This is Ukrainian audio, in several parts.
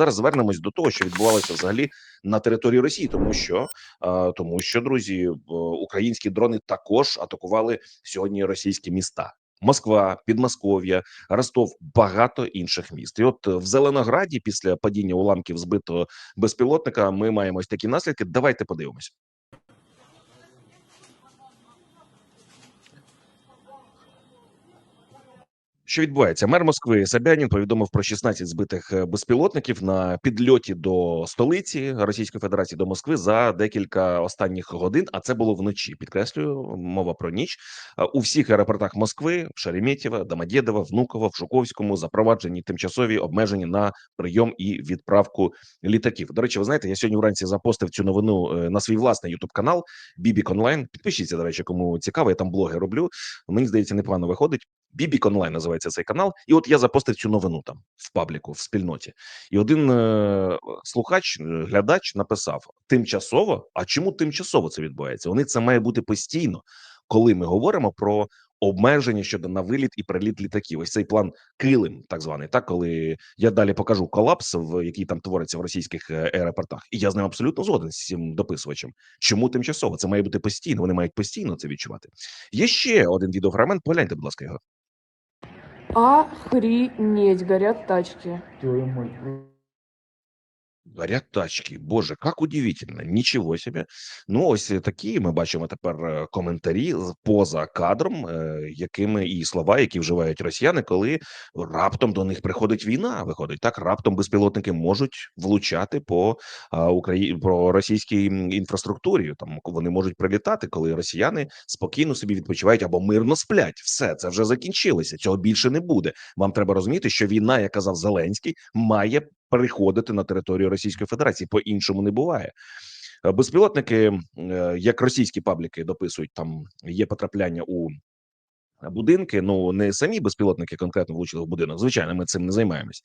зараз звернемось до того, що відбувалося взагалі на території Росії, тому що е, тому, що друзі, е, українські дрони також атакували сьогодні російські міста. Москва, Підмосков'я, Ростов, багато інших міст. І от в Зеленограді, після падіння уламків збитого безпілотника, ми маємо ось такі наслідки. Давайте подивимось. Що відбувається? Мер Москви Собянін повідомив про 16 збитих е, безпілотників на підльоті до столиці Російської Федерації до Москви за декілька останніх годин. А це було вночі. Підкреслюю, мова про ніч Е, у всіх аеропортах Москви, Шереметьєва, Домодєдова, Внуково, в Жуковському запроваджені тимчасові обмеження на прийом і відправку літаків. До речі, ви знаєте, я сьогодні вранці запостив цю новину е, на свій власний Ютуб канал Бібік Онлайн. Підпишіться, до речі, кому цікаво. Я там блоги роблю. Мені здається, непогано виходить. Бібік онлайн називається цей канал, і от я запостив цю новину там в пабліку, в спільноті. І один е, слухач, е, глядач написав: тимчасово. А чому тимчасово це відбувається? Вони це має бути постійно, коли ми говоримо про обмеження щодо на виліт і приліт літаків. Ось цей план Килим, так званий, так коли я далі покажу колапс, в який там твориться в російських е, аеропортах, і я з ним абсолютно згоден з цим дописувачем. Чому тимчасово? Це має бути постійно. Вони мають постійно це відчувати. Є ще один відеофрагмент. Погляньте, будь ласка, його. Охренеть, горят тачки. Твою мать. Горять тачки. Боже, як удивительно. Нічого собі. Ну, ось такі ми бачимо тепер е, коментарі поза кадром, е, якими і слова, які вживають росіяни, коли раптом до них приходить війна. Виходить так, раптом безпілотники можуть влучати по а, Украї... по російській інфраструктурі. Там вони можуть прилітати, коли росіяни спокійно собі відпочивають або мирно сплять. Все це вже закінчилося. Цього більше не буде. Вам треба розуміти, що війна, як казав Зеленський, має переходити на територію Російської Федерації. По іншому не буває. Е, Безпілотники, е, як російські пабліки дописують, там є потрапляння у будинки. Ну не самі безпілотники конкретно влучили в будинок. Звичайно, ми цим не займаємось.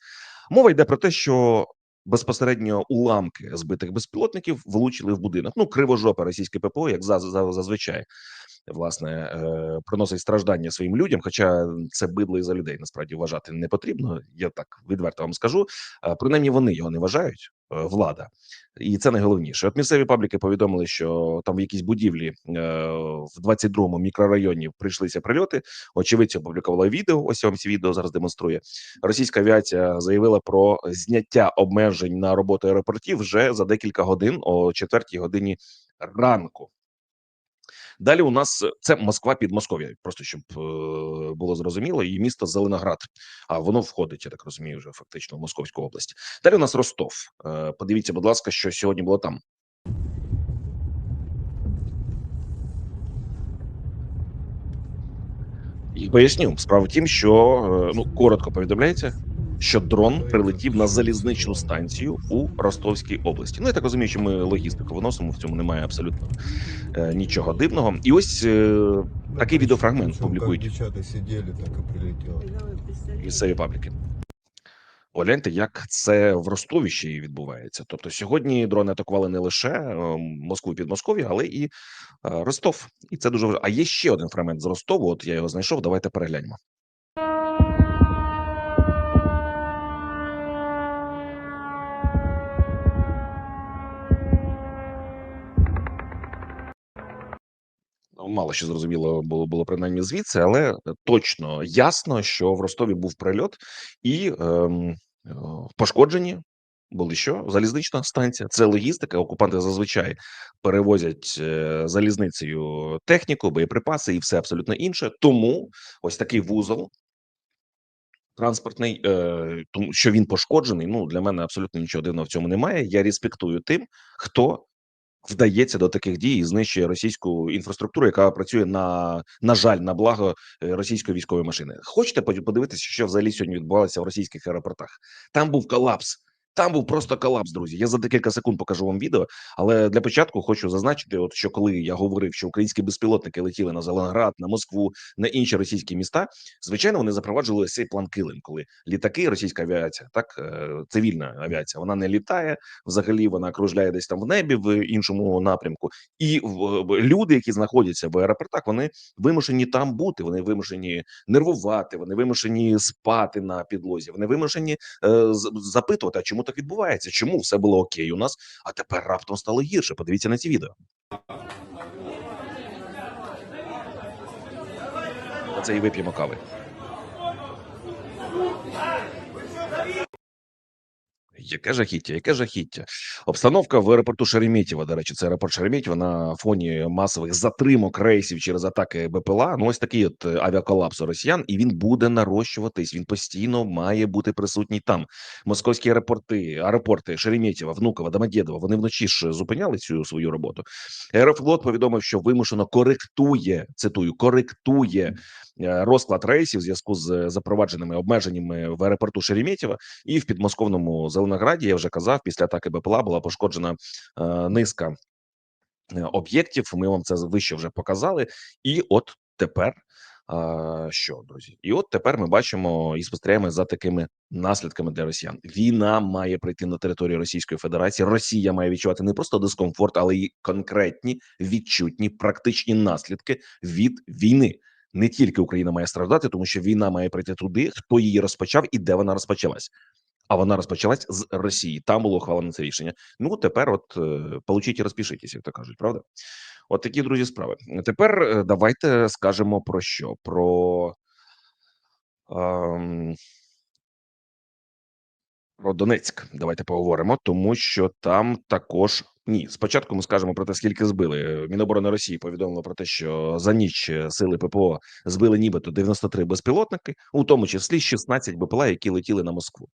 Мова йде про те, що безпосередньо уламки збитих безпілотників влучили в будинок. Ну кривожопа російське ППО, як за, за зазвичай. Власне, е, приносить страждання своїм людям, хоча це бидло і за людей насправді вважати не потрібно. Я так відверто вам скажу. Е, Принаймні вони його не вважають, е, влада, і це найголовніше. От місцеві пабліки повідомили, що там в якійсь будівлі в 22-му мікрорайоні прийшлися прильоти. Очевидці опублікували відео. Ось я вам ці відео зараз демонструє. Російська авіація заявила про зняття обмежень на роботу аеропортів вже за декілька годин о четвертій годині ранку. Далі у нас е, це Москва під Москов'я, просто щоб е, було зрозуміло, і місто Зеленоград. А воно входить, я так розумію, вже фактично в Московську область. Далі у нас Ростов. Е, подивіться, будь ласка, що сьогодні було там. Поясню, справа в тім, що ну коротко повідомляється, що дрон прилетів на залізничну станцію у Ростовській області. Ну я так розумію, що ми логістику виносимо. В цьому немає абсолютно е, нічого дивного. І ось е, такий відеофрагмент публікують Как девчата так и прилетело. місцеві пабліки. Огляньте, як це в Ростові ще й відбувається. Тобто сьогодні дрони атакували не лише е, Москву і Підмосков'я, але і е, Ростов. І це дуже важливо. А є ще один фрагмент з Ростову. От я його знайшов. Давайте перегляньмо. Мало що зрозуміло було було принаймні звідси, але точно ясно, що в Ростові був прильот, і ем, е, пошкоджені були що? Залізнична станція. Це логістика. Окупанти зазвичай перевозять е, залізницею техніку, боєприпаси і все абсолютно інше. Тому ось такий вузол транспортний, е, тому що він пошкоджений. Ну для мене абсолютно нічого дивного в цьому немає. Я респектую тим, хто вдається до таких дій і знищує російську інфраструктуру, яка працює на на жаль на благо е, російської військової машини. Хочете под- подивитися, що взагалі сьогодні відбувалося в російських аеропортах? Там був колапс. Там був просто колапс, друзі. Я за декілька секунд покажу вам відео. Але для початку хочу зазначити, от що коли я говорив, що українські безпілотники летіли на Зеленград, на Москву, на інші російські міста, звичайно, вони запроваджували цей план Килим, коли літаки, російська авіація, так е, цивільна авіація, вона не літає взагалі. Вона кружляє десь там в небі в іншому напрямку, і люди, які знаходяться в аеропортах, вони вимушені там бути. Вони вимушені нервувати, вони вимушені спати на підлозі. Вони вимушені е, запитувати, а чому так відбувається? Чому все було окей у нас, а тепер раптом стало гірше? Подивіться на ці відео. Оце і вип'ємо кави. Яке жахіття, яке жахіття. Обстановка в аеропорту Шереметьєво, до речі, це аеропорт Шереметьєво на фоні масових затримок рейсів через атаки БПЛА. Ну, ось такий от е, авіаколапс у росіян, і він буде нарощуватись. Він постійно має бути присутній там. Московські аеропорти, аеропорти Шереметьєво, Внуково, Домодєдово, вони вночі ж зупиняли цю свою роботу. Аерофлот повідомив, що вимушено коректує, цитую, коректує е, розклад рейсів в зв'язку з запровадженими обмеженнями в аеропорту Шереметьєво і в підмосковному Зеленограді. Я вже казав, після атаки БПЛА була пошкоджена е, низка е, об'єктів. Ми вам це вище вже показали. І от тепер а, що, друзі, і от тепер ми бачимо і спостерігаємо за такими наслідками для росіян. Війна має прийти на територію Російської Федерації. Росія має відчувати не просто дискомфорт, але й конкретні відчутні практичні наслідки від війни. Не тільки Україна має страждати, тому що війна має прийти туди, хто її розпочав і де вона розпочалась. А вона розпочалась з Росії. Там було ухвалено це рішення. Ну тепер, от е, получіть і розпишитесь, як то кажуть, правда? От такі друзі справи. Тепер е, давайте скажемо про що? Про, ем, про Донецьк. Давайте поговоримо, тому що там також ні. Спочатку ми скажемо про те, скільки збили. Міноборони Росії повідомило про те, що за ніч е, сили ППО збили нібито 93 безпілотники, у тому числі 16 БПЛА, які летіли на Москву.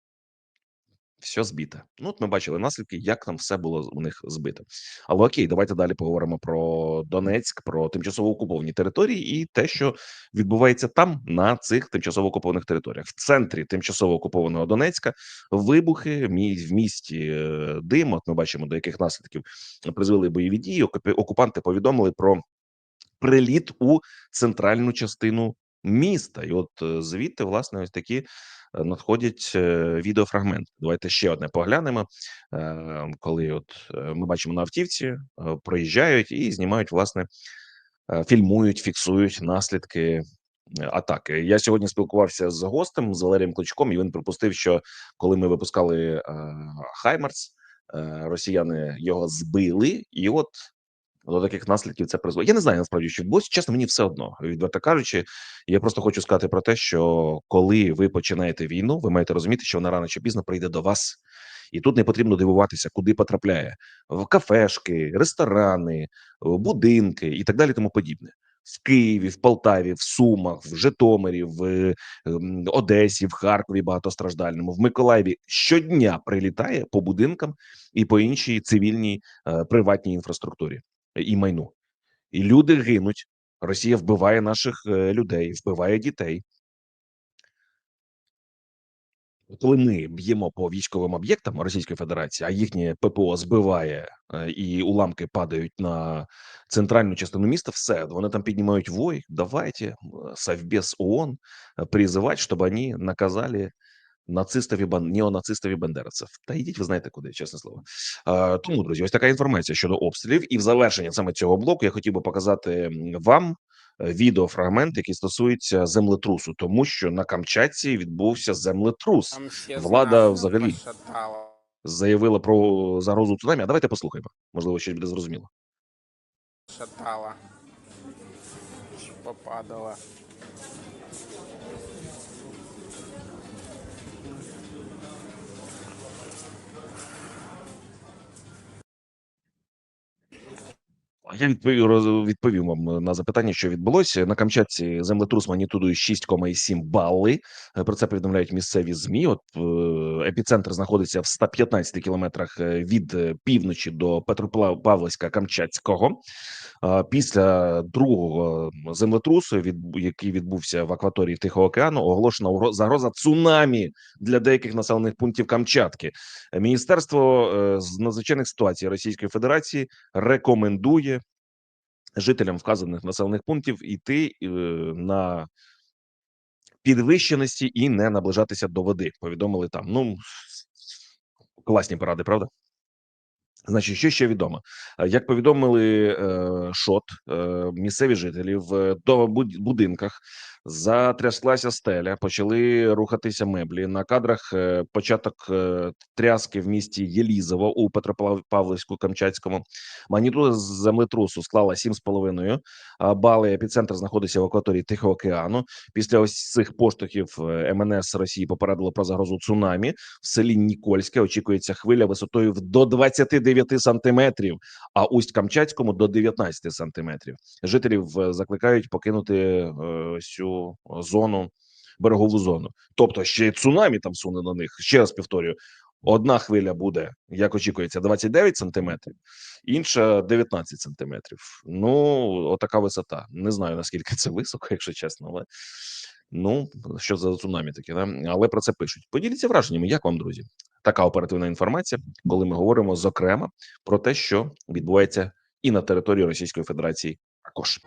Все збито. Ну, от ми бачили наслідки, як там все було у них збито. Але окей, давайте далі поговоримо про Донецьк, про тимчасово окуповані території і те, що відбувається там на цих тимчасово окупованих територіях. В центрі тимчасово окупованого Донецька вибухи в місті е, дим. От ми бачимо, до яких наслідків призвели бойові дії. Окупанти повідомили про приліт у центральну частину міста. І от е, звідти, власне, ось такі е, надходять е, відеофрагменти. Давайте ще одне поглянемо. Коли от ми бачимо на автівці, проїжджають і знімають, власне, фільмують, фіксують наслідки атаки. Я сьогодні спілкувався з гостем з Валерієм Кличком, і він припустив, що коли ми випускали е, Хаймарс, е, росіяни його збили, і от до таких наслідків це призводить. Я не знаю насправді, що відбулося. Чесно, мені все одно. Відверто кажучи, я просто хочу сказати про те, що коли ви починаєте війну, ви маєте розуміти, що вона рано чи пізно прийде до вас. І тут не потрібно дивуватися, куди потрапляє в кафешки, ресторани, будинки і так далі, тому подібне. В Києві, в Полтаві, в Сумах, в Житомирі, в ем, Одесі, в Харкові багатостраждальному, в Миколаєві щодня прилітає по будинкам і по іншій цивільній е, приватній інфраструктурі і майну. І люди гинуть. Росія вбиває наших е, людей, вбиває дітей. Коли ми б'ємо по військовим об'єктам Російської Федерації, а їхнє ППО збиває е, і уламки падають на центральну частину міста, все вони там піднімають вой. Давайте е, Совбез ООН призывать, щоб вони наказали нацистів і бан... неонацистів і бандеровців. Та йдіть, ви знаєте куди, чесне слово. Е, тому, друзі, ось така інформація щодо обстрілів. І в завершення саме цього блоку я хотів би показати вам відеофрагмент, який стосується землетрусу, тому що на Камчатці відбувся землетрус. Влада взагалі. Заявила про загрозу цунамі. А давайте послухаємо. Можливо, щось буде зрозуміло. Шатало. Попадало. Я відповів вам на запитання, що відбулося на Камчатці. Землетрус магнітудою 6,7 бали. Е, Про це повідомляють місцеві змі. От е, епіцентр знаходиться в 115 кілометрах е, від е, півночі до Петропавловська Камчатського. Після другого землетрусу, від який відбувся в акваторії Тихого океану, оголошена загроза цунамі для деяких населених пунктів Камчатки. Міністерство е, з надзвичайних ситуацій Російської Федерації рекомендує жителям вказаних населених пунктів йти е, на підвищеності і не наближатися до води. Повідомили там. Ну класні поради, правда? Значить, що ще відомо? Е, Як повідомили е, ШОТ, е, місцеві жителі в до будинках Затряслася стеля, почали рухатися меблі. На кадрах е, початок е, тряски в місті Єлізово у Петропавловську Камчатському. Магнітуда землетрусу склала 7,5 а, бали. Епіцентр знаходиться в акваторії Тихого океану. Після ось цих поштовхів е, МНС Росії попередило про загрозу цунамі. В селі Нікольське очікується хвиля висотою до 29 сантиметрів, а усть Камчатському до 19 сантиметрів. Жителів закликають покинути е, цю зону, берегову зону. Тобто ще й цунамі там суне на них. Ще раз повторюю: одна хвиля буде, як очікується, 29 сантиметрів, інша 19 сантиметрів. Ну, отака висота. Не знаю наскільки це високо, якщо чесно, але ну що за цунамі таке, да? але про це пишуть. Поділіться враженнями, як вам, друзі? Така оперативна інформація, коли ми говоримо зокрема про те, що відбувається і на території Російської Федерації також.